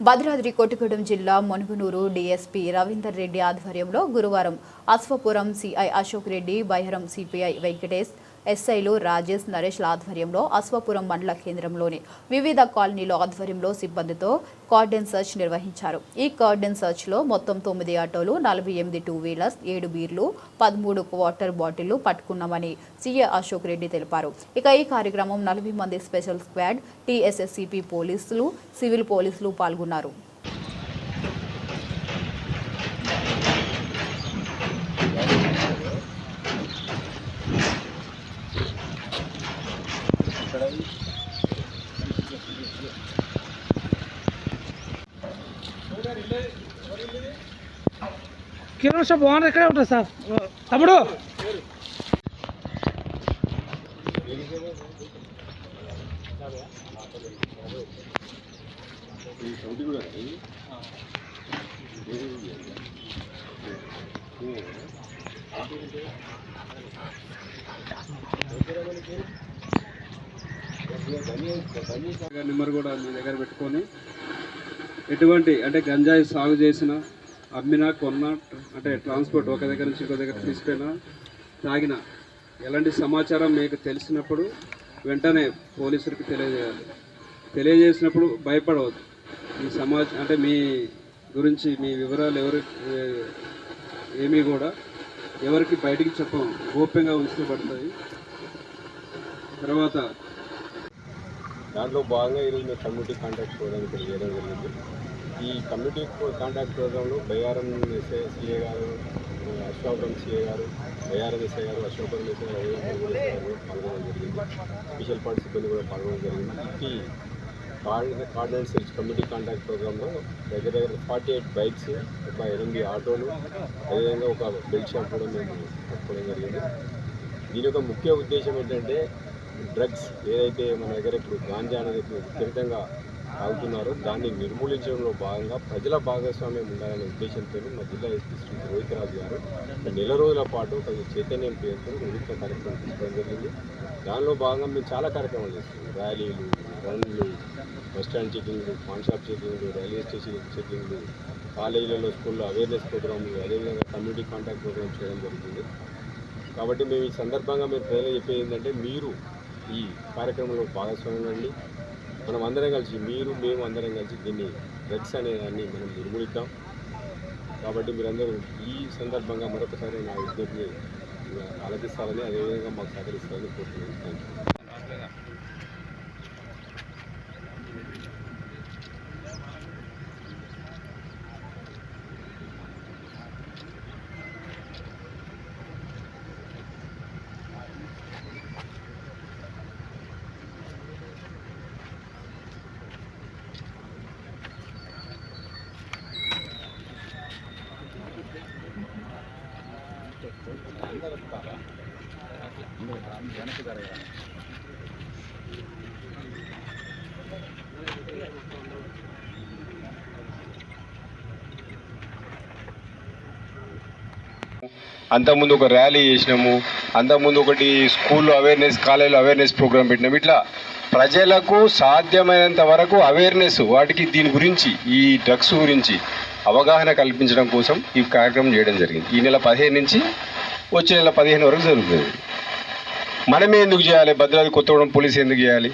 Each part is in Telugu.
భద్రాద్రి కొత్తగూడెం జిల్లా మునుగునూరు డీఎస్పీ రవీందర్ రెడ్డి ఆధ్వర్యంలో గురువారం అశ్వపురం సిఐ అశోక్ రెడ్డి బైహరం సిపిఐ వెంకటేష్ ఎస్ఐలు రాజేష్ నరేష్ల ఆధ్వర్యంలో అశ్వపురం మండల కేంద్రంలోని వివిధ కాలనీల ఆధ్వర్యంలో సిబ్బందితో కార్డెన్ సర్చ్ నిర్వహించారు. ఈ కార్డెన్ సర్చ్లో మొత్తం తొమ్మిది ఆటోలు నలభై ఎనిమిది టూ వీలర్స్ ఏడు బీర్లు పదమూడు వాటర్ బాటిళ్ళు పట్టుకున్నామని సీఏ అశోక్ రెడ్డి తెలిపారు. ఇక ఈ కార్యక్రమం నలభై మంది స్పెషల్ స్క్వాడ్ టీఎస్ఎస్సిపి పోలీసులు సివిల్ పోలీసులు పాల్గొన్నారు. కిరణ్ షాప్ ఓనర్ ఇక్కడే ఉంటుంది సార్. తమ్ముడు. నెంబర్ కూడా మీ దగ్గర పెట్టుకొని ఎటువంటి అంటే గంజాయి సాగు చేసిన అమ్మినా కొన్నా అంటే ట్రాన్స్పోర్ట్ ఒక దగ్గర నుంచి ఇంకో దగ్గర తీసుకెళ్ళినా తాగిన ఎలాంటి సమాచారం మీకు తెలిసినప్పుడు వెంటనే పోలీసులకు తెలియజేయాలి. తెలియజేసినప్పుడు భయపడవద్దు. మీ సమాజ అంటే మీ గురించి మీ వివరాలు ఎవరు ఏమీ కూడా ఎవరికి బయటికి చెప్పం. గోప్యంగా ఉంచబడతాయి తర్వాత దాంట్లో భాగంగా ఈరోజు మేము కమ్యూనిటీ కాంటాక్ట్ చేయడానికి చేయడం జరిగింది. ఈ కమ్యూనిటీ కాంటాక్ట్ ప్రోగ్రాంలో బయ్యారం సిఏ గారు అశోకరం సిఏ గారు బయ్యారం ఎస్ఐ గారు అశోకరం ఎస్ఐ గారు కూడా పాల్గొనడం జరిగింది. స్పెషల్ పార్టీ సిబ్బంది కూడా పాల్గొనడం జరిగింది. ఈ కార్డినల్ సెర్చ్ కమ్యూనిటీ కాంటాక్ట్ ప్రోగ్రాంలో దగ్గర దగ్గర ఫార్టీ ఎయిట్ బైక్స్ ఒక ఎనిమిది ఆటోలు అదేవిధంగా ఒక బెల్ట్ షాప్ కూడా మేము పట్టుకోవడం జరిగింది. దీని యొక్క ముఖ్య ఉద్దేశం ఏంటంటే డ్రగ్స్ ఏదైతే మన దగ్గర ఇప్పుడు గాంజా అనేది ఇప్పుడు విపరీతంగా సాగుతున్నారు దాన్ని నిర్మూలించడంలో భాగంగా ప్రజల భాగస్వామ్యం ఉండాలనే ఉద్దేశంతో మా జిల్లా ఎస్పీ శ్రీ రోహిత్ రాజు గారు నెల రోజుల పాటు ఒక చైతన్యం పేరుతో వినూత్న కార్యక్రమం తీసుకోవడం జరిగింది. దానిలో భాగంగా మేము చాలా కార్యక్రమాలు చేస్తున్నాం. ర్యాలీలు రన్లు బస్ స్టాండ్ చెకింగ్లు పాన్ షాప్ చెకింగ్లు రైల్వే స్టేషన్ చెకింగ్లు కాలేజీలలో స్కూల్లో అవేర్నెస్ ప్రోగ్రాంలు అదేవిధంగా కమ్యూనిటీ కాంటాక్ట్ ప్రోగ్రామ్ చేయడం జరుగుతుంది. కాబట్టి మేము ఈ సందర్భంగా మేము ప్రజలు చెప్పేది ఏంటంటే మీరు ఈ కార్యక్రమంలో భాగస్వామ్యం అండి మనం అందరం కలిసి మీరు మేము అందరం కలిసి దీన్ని డ్రగ్స్ అనే దాన్ని మనం నిర్మూలిద్దాం. కాబట్టి మీరందరూ ఈ సందర్భంగా మరొకసారి నా విజ్ఞప్తిని ఆలోచిస్తారని అదేవిధంగా మాకు సహకరిస్తారని కోరుతున్నాను థ్యాంక్ యూ అంతకుముందు ఒక ర్యాలీ చేసినాము. అంతకుముందు ఒకటి స్కూల్లో అవేర్నెస్ కాలేజీలో అవేర్నెస్ ప్రోగ్రామ్ పెట్టినాము. ఇట్లా ప్రజలకు సాధ్యమైనంత వరకు అవేర్నెస్ వాటికి దీని గురించి ఈ డ్రగ్స్ గురించి అవగాహన కల్పించడం కోసం ఈ కార్యక్రమం చేయడం జరిగింది. ఈ నెల పదిహేను నుంచి వచ్చే నెల పదిహేను వరకు జరుగుతుంది. మనమే ఎందుకు చేయాలి? భద్రాద్రి కొత్తగూడెం పోలీస్ ఎందుకు చేయాలి?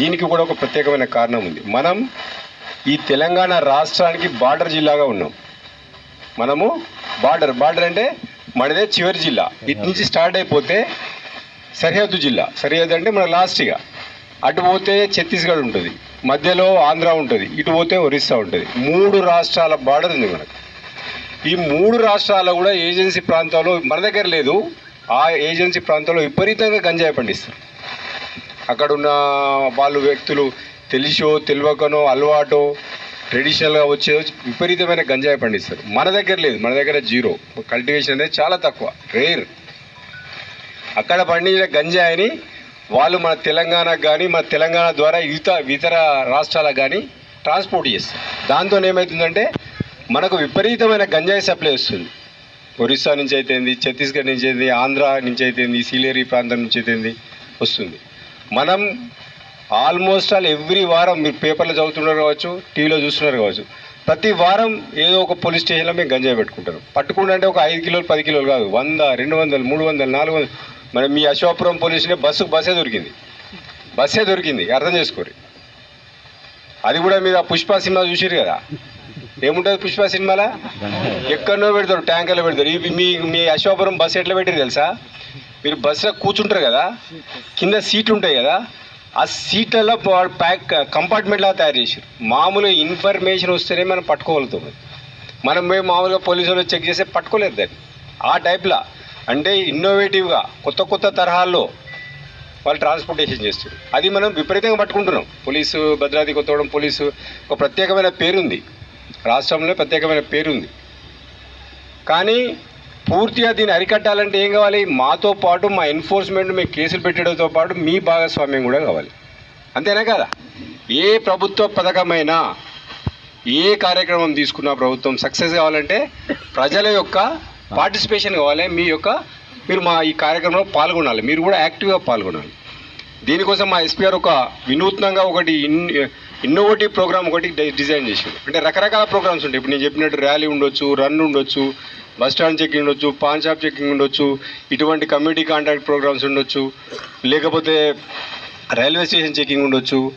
దీనికి కూడా ఒక ప్రత్యేకమైన కారణం ఉంది. మనం ఈ తెలంగాణ రాష్ట్రానికి బార్డర్ జిల్లాగా ఉన్నాం. మనము బార్డర్ బార్డర్ అంటే మనదే చివరి జిల్లా. ఇటు నుంచి స్టార్ట్ అయిపోతే సరిహద్దు జిల్లా. సరిహద్దు అంటే మన లాస్ట్గా. అటు పోతే ఛత్తీస్గఢ్ ఉంటుంది. మధ్యలో ఆంధ్ర ఉంటుంది. ఇటు పోతే ఒరిస్సా ఉంటుంది. మూడు రాష్ట్రాల బార్డర్ ఉంది మనకు. ఈ మూడు రాష్ట్రాల్లో కూడా ఏజెన్సీ ప్రాంతాల్లో మన దగ్గర లేదు. ఆ ఏజెన్సీ ప్రాంతంలో విపరీతంగా గంజాయి పండిస్తారు. అక్కడున్న వాళ్ళు వ్యక్తులు తెలిసో తెలియకనో అలవాటో ట్రెడిషనల్గా వచ్చే విపరీతమైన గంజాయి పండిస్తారు. మన దగ్గర లేదు మన దగ్గర జీరో. కల్టివేషన్ అనేది చాలా తక్కువ రేర్. అక్కడ పండించిన గంజాయిని వాళ్ళు మన తెలంగాణకు కానీ మన తెలంగాణ ద్వారా ఇతర ఇతర రాష్ట్రాలకు కానీ ట్రాన్స్పోర్ట్ చేస్తారు. దాంతో ఏమవుతుందంటే మనకు విపరీతమైన గంజాయి సప్లై వస్తుంది. ఒరిస్సా నుంచి అయితేంది ఛత్తీస్గఢ్ నుంచి అయితే ఆంధ్ర నుంచి అయితేంది సీలేరి ప్రాంతం నుంచి అయితేంది వస్తుంది. మనం ఆల్మోస్ట్ ఆల్ ఎవ్రీ వారం మీరు పేపర్లో చదువుతున్నారు కావచ్చు టీవీలో చూస్తున్నారు కావచ్చు ప్రతి వారం ఏదో ఒక పోలీస్ స్టేషన్లో మేము గంజాయి పెట్టుకుంటారు. పట్టుకుంటే అంటే ఒక ఐదు కిలోలు పది కిలోలు కాదు వంద రెండు వందలు మూడు వందలు నాలుగు వందలు. మరి మీ అశోకపురం పోలీసులే బస్సు బస్సే దొరికింది. బస్సే దొరికింది అర్థం చేసుకోరు అది కూడా మీరు ఆ పుష్ప సినిమా చూసిరు కదా. ఏముంటుంది పుష్ప సినిమాలో? ఎక్కడనో పెడతారు ట్యాంకర్లో పెడతారు. ఇవి మీ మీ అశోపురం బస్సు ఎట్లా పెట్టారు తెలుసా? మీరు బస్సులో కూర్చుంటారు కదా కింద సీట్లు ఉంటాయి కదా ఆ సీట్లలో ప్యాక్ కంపార్ట్మెంట్లా తయారు చేశారు మామూలుగా ఇన్ఫర్మేషన్ వస్తేనే మనం పట్టుకోగలుగుతాం. మనం పోయి మామూలుగా పోలీసు వాళ్ళు చెక్ చేస్తే పట్టుకోలేదు దాన్ని. ఆ టైప్లా అంటే ఇన్నోవేటివ్గా కొత్త కొత్త తరహాల్లో వాళ్ళు ట్రాన్స్పోర్టేషన్ చేస్తారు అది మనం విపరీతంగా పట్టుకుంటున్నాం. పోలీసు భద్రాద్రి కొత్తగూడెం పోలీసు ఒక ప్రత్యేకమైన పేరుంది. రాష్ట్రంలో ప్రత్యేకమైన పేరుంది. కానీ పూర్తిగా దీన్ని అరికట్టాలంటే ఏం కావాలి? మాతో పాటు మా ఎన్ఫోర్స్మెంట్ మీ కేసులు పెట్టడంతో పాటు మీ భాగస్వామ్యం కూడా కావాలి. అంతేనా కదా? ఏ ప్రభుత్వ పథకమైనా ఏ కార్యక్రమం తీసుకున్న ప్రభుత్వం సక్సెస్ కావాలంటే ప్రజల యొక్క పార్టిసిపేషన్ కావాలి. మీ యొక్క మీరు మా ఈ కార్యక్రమంలో పాల్గొనాలి. మీరు కూడా యాక్టివ్గా పాల్గొనాలి. దీనికోసం మా ఎస్పీఆర్ ఒక వినూత్నంగా ఒకటి ఇన్ ఇన్నోవేటివ్ ప్రోగ్రామ్ ఒకటి డిజైన్ చేసిండు. అంటే రకరకాల ప్రోగ్రామ్స్ ఉంటాయి. ఇప్పుడు నేను చెప్పినట్టు ర్యాలీ ఉండొచ్చు రన్ ఉండొచ్చు బస్ స్టాండ్ చెకింగ్ ఉండొచ్చు పాన్ షాప్ చెక్కింగ్ ఉండొచ్చు ఇటువంటి కమ్యూనిటీ కాంటాక్ట్ ప్రోగ్రామ్స్ ఉండొచ్చు. లేకపోతే రైల్వే స్టేషన్ చెక్కింగ్ ఉండొచ్చు.